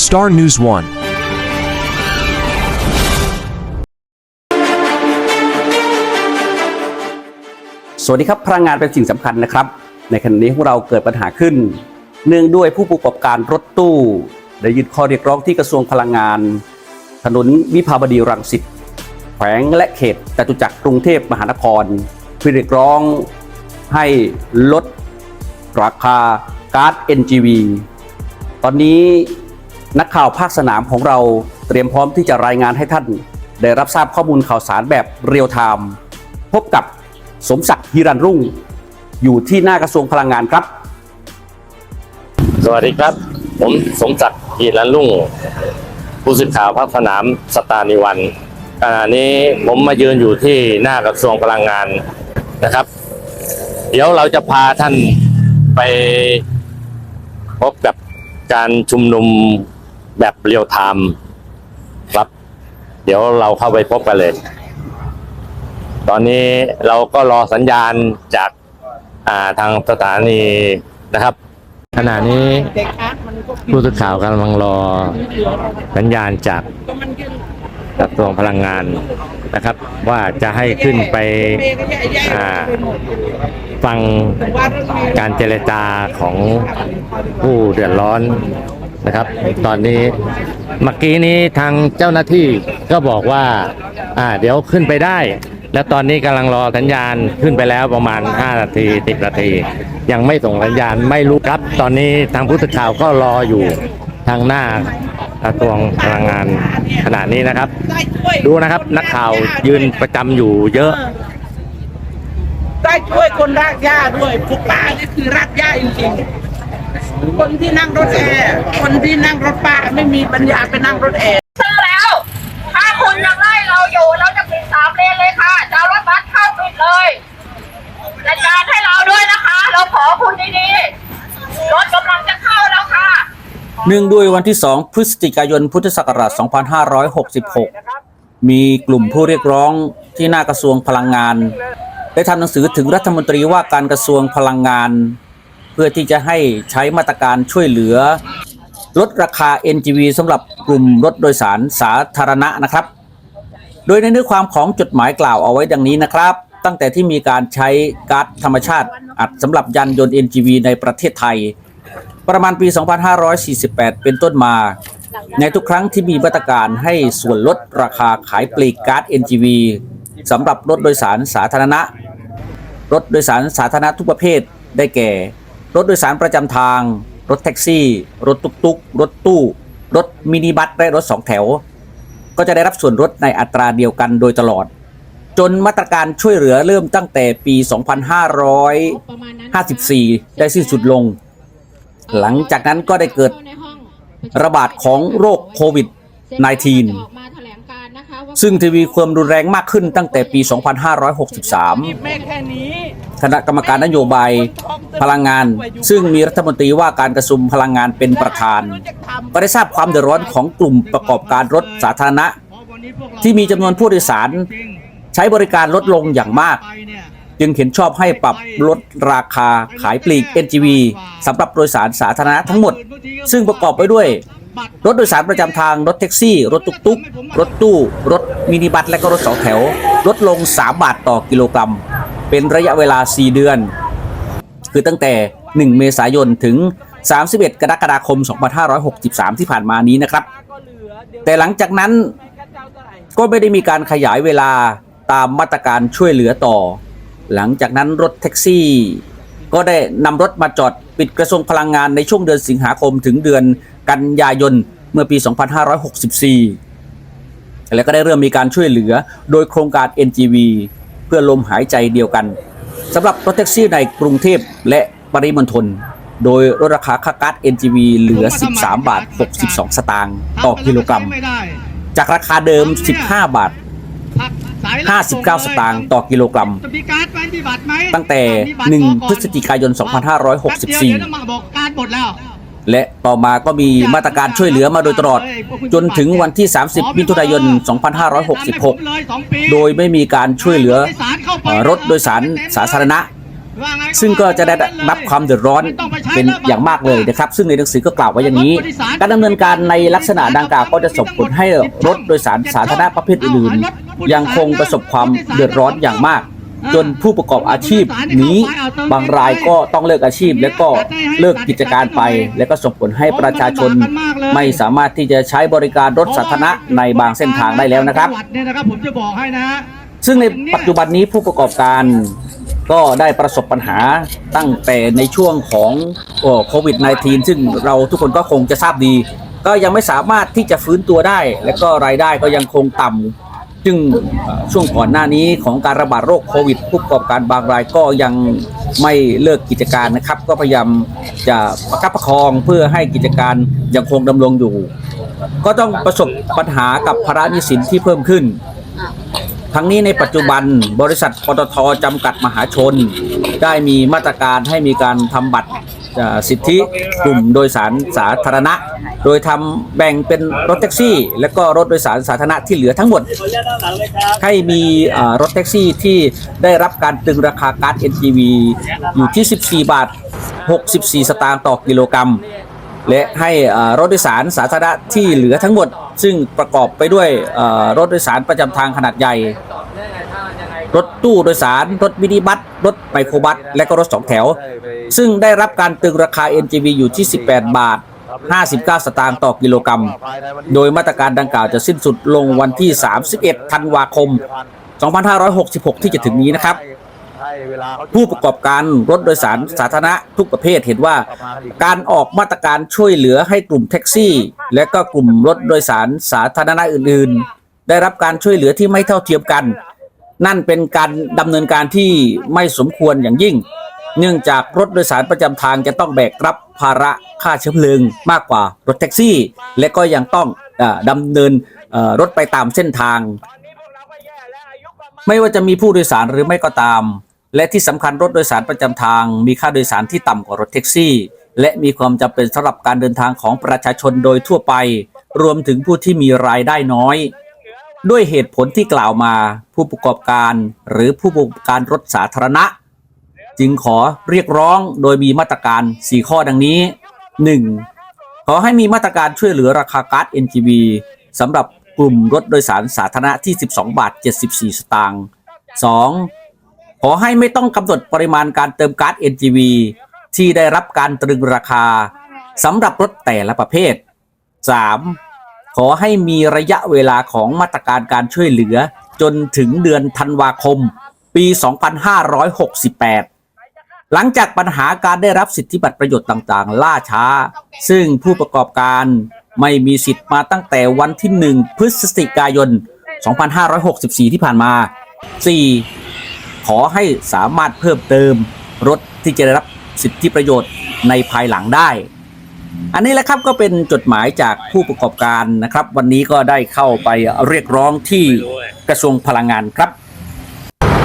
Star News 1. สวัสดีครับพลังงานเป็นสิ่งสำคัญนะครับ ในขณะนี้พวกเราเกิดปัญหาขึ้น เนื่องด้วยผู้ประกอบการรถตู้ได้ยื่นข้อเรียกร้องที่กระทรวงพลังงาน ถนนวิภาวดีรังสิตแขวงและเขตจตุจักรกรุงเทพมหานครเพื่อเรียกร้องให้ลดราคาก๊าซ NGV ตอนนี้ นักข่าวภาคสนามของเราเตรียมพร้อมที่จะรายงานให้ท่าน ได้รับทราบข้อมูลข่าวสารแบบเรียลไทม์พบกับสมศักดิ์ฮิรันรุ่ง อยู่ที่หน้ากระทรวงพลังงานครับ สวัสดีครับ ผมสมศักดิ์กีรันรุ่ง ผู้สื่อข่าวภาคสนามสตาร์นิวันขณะนี้ผมมายืนอยู่ที่หน้ากระทรวงพลังงานนะครับ เดี๋ยวเราจะพาท่านไปพบกับการชุมนุม แบบเรียลไทม์ครับ เดี๋ยวเราเข้าไปพบกันเลย ตอนนี้เราก็รอสัญญาณจากอ่าทางสถานีนะครับ ขณะนี้ผู้สื่อข่าวกำลังรอสัญญาณจากกระทรวงพลังงานนะครับ ว่าจะให้ขึ้นไปฟังการเจรจาของผู้เดือดร้อน นะครับ ตอนนี้เมื่อกี้นี้ทางเจ้าหน้าที่ก็บอกว่าอ่าเดี๋ยวขึ้นไปได้ และตอนนี้กำลังรอสัญญาณขึ้นไปแล้วประมาณ 5 นาที10นาที ยังไม่ส่งสัญญาณไม่รู้ครับ ตอนนี้ทางผู้สื่อข่าวก็รออยู่ทางหน้ากระทรวงพลังงานขณะนี้นะครับ ดูนะครับ นักข่าวยืนประจำอยู่เยอะ ได้ช่วยคนรากหญ้าด้วยพวกป้านี่คือรากหญ้าจริงๆ คนที่นั่งรถแอร์คนที่นั่งรถป้าไม่มีปัญญาไปนั่งรถแอร์ซื้อแล้ว ถ้าคุณยังไล่เราอยู่เราจะปิดสามเลนเลยค่ะจะเอารถบัสเข้าปิดเลยจัดการให้เราด้วยนะคะ เราขอคุณดีๆรถกำลังจะเข้าแล้วค่ะเนื่องด้วยวันที่ 2 พฤศจิกายนพุทธศักราช 2566 มีกลุ่มผู้เรียกร้องที่หน้ากระทรวงพลังงาน ได้ทำหนังสือถึงรัฐมนตรีว่าการกระทรวงพลังงาน เพื่อที่จะให้ใช้มาตรการช่วยเหลือ ลดราคา NGV สำหรับกลุ่มรถโดยสารสาธารณะนะครับ โดยในเนื้อความของจดหมายกล่าวเอาไว้ดังนี้นะครับ ตั้งแต่ที่มีการใช้ก๊าซธรรมชาติ อัดสำหรับยานยนต์ NGV ในประเทศไทย ประมาณปี 2548 เป็นต้นมาในทุกครั้งที่มีมาตรการให้ส่วนลดราคาขายปลีกก๊าซ NGV สำหรับรถโดยสารสาธารณะ รถโดยสารสาธารณะทุกประเภทได้แก่ รถโดยสารประจำทาง รถแท็กซี่ รถตุกตุกๆ รถตู้ รถมินิบัสและรถสองแถว ก็จะได้รับส่วนลดในอัตราเดียวกันโดยตลอด จนมาตรการช่วยเหลือเริ่มตั้งแต่ปี 2554 ได้สิ้นสุดลง หลังจากนั้นก็ได้เกิดระบาดของโรคโควิด -19 ซึ่งทวีความรุนแรงมากขึ้นตั้งแต่ปี 2563แม่แค่นี้คณะกรรมการนโยบาย พลังงาน ซึ่งมีรัฐมนตรีว่าการกระทรวงพลังงานเป็นประธาน ก็ได้ทราบความเดือดร้อนของกลุ่มประกอบการรถสาธารณะ ที่มีจำนวนผู้โดยสาร ใช้บริการลดลงอย่างมาก จึงเห็นชอบให้ปรับลดราคาขายปลีก NGV สำหรับโดยสารสาธารณะทั้งหมด ซึ่งประกอบไปด้วยรถโดยสารประจำทางรถแท็กซี่ รถตุกตุกรถตู้ รถมินิบัสและก็รถสองแถว ลดลง 3 บาทต่อกิโลกรัม เป็นระยะเวลา 4 เดือน คือตั้งแต่ 1 เมษายนถึง 31 กรกฎาคม 2563 ที่ผ่านมานี้นะครับ แต่หลังจากนั้นก็ไม่ได้มีการขยายเวลาตามมาตรการช่วยเหลือต่อ หลังจากนั้นรถแท็กซี่ ก็ได้นำรถมาจอดปิดกระทรวงพลังงานในช่วงเดือนสิงหาคมถึงเดือนกันยายนเมื่อปี 2564 แล้วก็ได้เริ่มมีการช่วยเหลือโดยโครงการ NGV เพื่อลมหายใจเดียวกัน สำหรับรถแท็กซี่ในกรุงเทพและปริมณฑลโดยลดราคาค่าก๊าซ NGV เหลือ 13 บาท 62 สตางค์ต่อกิโลกรัม จากราคาเดิม 15 บาท 59 สตางค์ต่อกิโลกรัม ตั้งแต่ 1 พฤศจิกายน 2564 และต่อมาก็มีมาตรการช่วยเหลือมาโดยตลอด จนถึงวันที่ 30 มิถุนายน 2566 โดยไม่มีการช่วยเหลือ รถโดยสารสาธารณะ ซึ่งก็จะได้รับความเดือดร้อนเป็นอย่างมากเลยนะครับ ซึ่งในหนังสือก็กล่าวไว้อย่างนี้ การดำเนินการในลักษณะดังกล่าวก็จะส่งผลให้รถโดยสารสาธารณะประเภทอื่นๆยังคงประสบความเดือดร้อนอย่างมากจนผู้ประกอบอาชีพนี้บางรายก็ต้องเลิกอาชีพ และก็เลิกกิจการไป และก็ส่งผลให้ประชาชนไม่สามารถที่จะใช้บริการรถสาธารณะในบางเส้นทางได้แล้วนะครับเนี่ยนะครับผมจะบอกให้นะฮะ ซึ่งในปัจจุบันนี้ผู้ประกอบการก็ได้ประสบปัญหาตั้งแต่ในช่วงของโควิด -19 ซึ่งเราทุกคนก็คงจะทราบดี ก็ยังไม่สามารถที่จะฟื้นตัวได้ และก็รายได้ก็ยังคงต่ำซึ่งช่วงก่อนหน้านี้ของการระบาดโรคโควิด ผู้ประกอบการบางรายก็ยังไม่เลิกกิจการนะครับ ก็พยายามจะประคับประคองเพื่อให้กิจการยังคงดำรงอยู่ ก็ต้องประสบปัญหากับภาระหนี้สินที่เพิ่มขึ้น ทั้งนี้ในปัจจุบันบริษัทปตทจำกัดมหาชน ได้มีมาตรการให้มีการทำบัตรสิทธิกลุ่มโดยสารสาธารณะ โดยทำแบ่งเป็นรถแท็กซี่ และก็รถโดยสารสาธารณะที่เหลือทั้งหมด ให้มีรถแท็กซี่ที่ได้รับการตึงราคาการ์ด NGV อยู่ที่ 14 บาท 64 สตางค์ต่อกิโลกรัม และให้รถโดยสารสาธารณะที่เหลือทั้งหมด ซึ่งประกอบไปด้วยรถโดยสารประจำทางขนาดใหญ่ รถตู้โดยสาร รถมินิบัส รถไมโครบัส และก็รถสองแถว ซึ่งได้รับการตึงราคา NGV อยู่ที่ 18 บาท 59 สตางค์ต่อกิโลกรัม โดยมาตรการดังกล่าวจะสิ้นสุดลงวันที่ 31 ธันวาคม 2566 ที่จะถึงนี้นะครับ ผู้ประกอบการรถโดยสารสาธารณะทุกประเภทเห็นว่า การออกมาตรการช่วยเหลือให้กลุ่มแท็กซี่ และก็กลุ่มรถโดยสารสาธารณะอื่น ๆ ได้รับการช่วยเหลือที่ไม่เท่าเทียมกัน นั่นเป็นการดำเนินการที่ไม่สมควรอย่างยิ่ง เนื่องจากรถโดยสารประจำทางจะต้องแบกรับภาระค่าเชื้อเพลิงมากกว่ารถแท็กซี่ และก็ยังต้องออดำเนินรถไปตามเส้นทาง ไม่ว่าจะมีผู้โดยสารหรือไม่ก็ตาม และที่สำคัญรถโดยสารประจำทาง มีค่าโดยสารที่ต่ำกว่ารถแท็กซี่ และมีความจำเป็นสำหรับการเดินทางของประชาชนโดยทั่วไป รวมถึงผู้ที่มีรายได้น้อย ด้วยเหตุผลที่กล่าวมาผู้ประกอบการหรือผู้ประกอบการรถสาธารณะ จึงขอเรียกร้องโดยมีมาตรการ 4 ข้อดังนี้ 1. ขอให้มีมาตรการช่วยเหลือราคาก๊าร์ด NGV สำหรับกลุ่มรถโดยสารสาธารณะที่ 12 บาท 74 สตางค์ 2. ขอให้ไม่ต้องกำหนดปริมาณการเติมก๊าร์ด NGV ที่ได้รับการตรึงราคาสำหรับรถแต่ละประเภท 3. ขอให้มีระยะเวลาของมาตรการการช่วยเหลือจนถึงเดือนธันวาคม ปี 2568 หลังจากปัญหาการได้รับสิทธิบัตรประโยชน์ต่างๆ ล่าช้า ซึ่งผู้ประกอบการไม่มีสิทธิ์มาตั้งแต่วันที่ 1 พฤศจิกายน 2564 ที่ผ่านมา 4. ขอให้สามารถเพิ่มเติมรถที่จะได้รับสิทธิประโยชน์ในภายหลังได้ อันนี้แหละครับก็เป็นจดหมายจากผู้ประกอบการนะครับ วันนี้ก็ได้เข้าไปเรียกร้องที่กระทรวงพลังงานครับ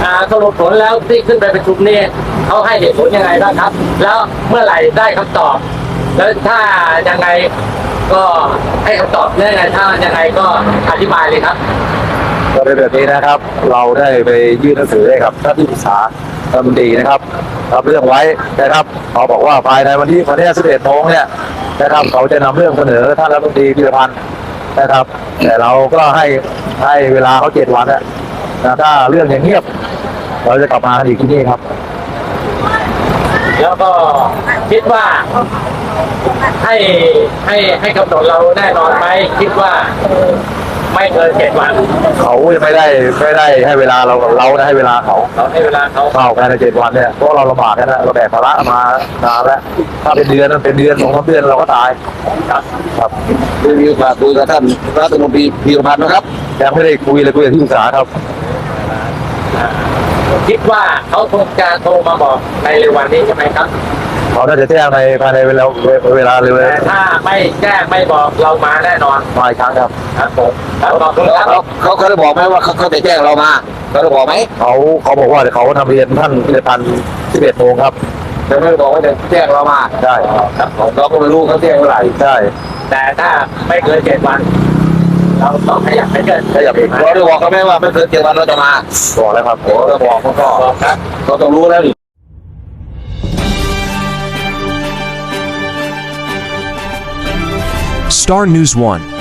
อ่าสรุปผลแล้วที่ขึ้นไปประชุมนี่เขาให้เหตุผลยังไงบ้างครับ แล้วเมื่อไหร่ได้คำตอบ แล้วถ้ายังไงก็ให้คำตอบได้ไงถ้ายังไงก็อธิบายเลยครับ ก็ในแบบนี้นะครับ เราได้ไปยื่นหนังสือให้กับท่านที่ปรึกษารัฐมนตรีนะครับรับเรื่องไว้นะครับเขาบอกว่าภายในวันที่วันที่11โมงเนี่ยนะครับเขาจะนำเรื่องเสนอท่านรัฐมนตรีพิรพันธ์นะครับ แต่เราก็ให้ให้เวลาเขาเจ็ดวันนะถ้าเรื่องยังเงียบ เราจะกลับมาอีกที่นี่ครับ แล้วก็คิดว่าให้ให้ให้กำหนดเราแน่นอนไหมคิดว่า ไม่เกินเจ็ดวัน เขายังไม่ได้ไม่ได้ให้เวลาเราเราได้ให้เวลาเขาเราให้เวลาเขาเข้าภายในเจ็ดวันเนี่ยเพราะเราลำบากกันนะเราแบกภาระมานานแล้วถ้าเป็นเดือนมันเป็นเดือนสองสามเดือนเราก็ตายครับครับได้มีโอกาสคุยกับท่านรัฐมนตรีพีรพันธ์นะครับยังไม่ได้คุยเลยคุยกับที่ปรึกษาครับ คิดว่าเขาคงจะโทรมาบอกในเร็ววันนี้ใช่ไหมครับ เขาน่าจะแจ้งในภายในเวลาเวลาเร็วแต่ถ้าไม่แจ้งไม่บอกเรามาแน่นอนๆมาอีกครั้งครับ ครับผมครับขอบคุณครับ เขาเขาเขาได้บอกไหมว่าเขาเขาจะแจ้งเรามาเขาได้บอกไหมเขาเขาบอกว่าเดี๋ยวเขานำเรียนท่านพิรพันธ์11โมงครับแต่ไม่ได้บอกว่าจะแจ้งเรามาใช่ครับผมเราก็ไม่รู้เขาแจ้งเมื่อไหร่ใช่แต่ถ้าไม่เกินเจ็ดวัน เราต้องขยับให้เกินขยับอีก เราได้บอกเขาไหมว่าไม่เกินเจ็ดวันเราจะมาบอกแล้วครับโอ้เราบอกเขาก็บอกครับ เขาต้องรู้แล้วนี่ Star News 1.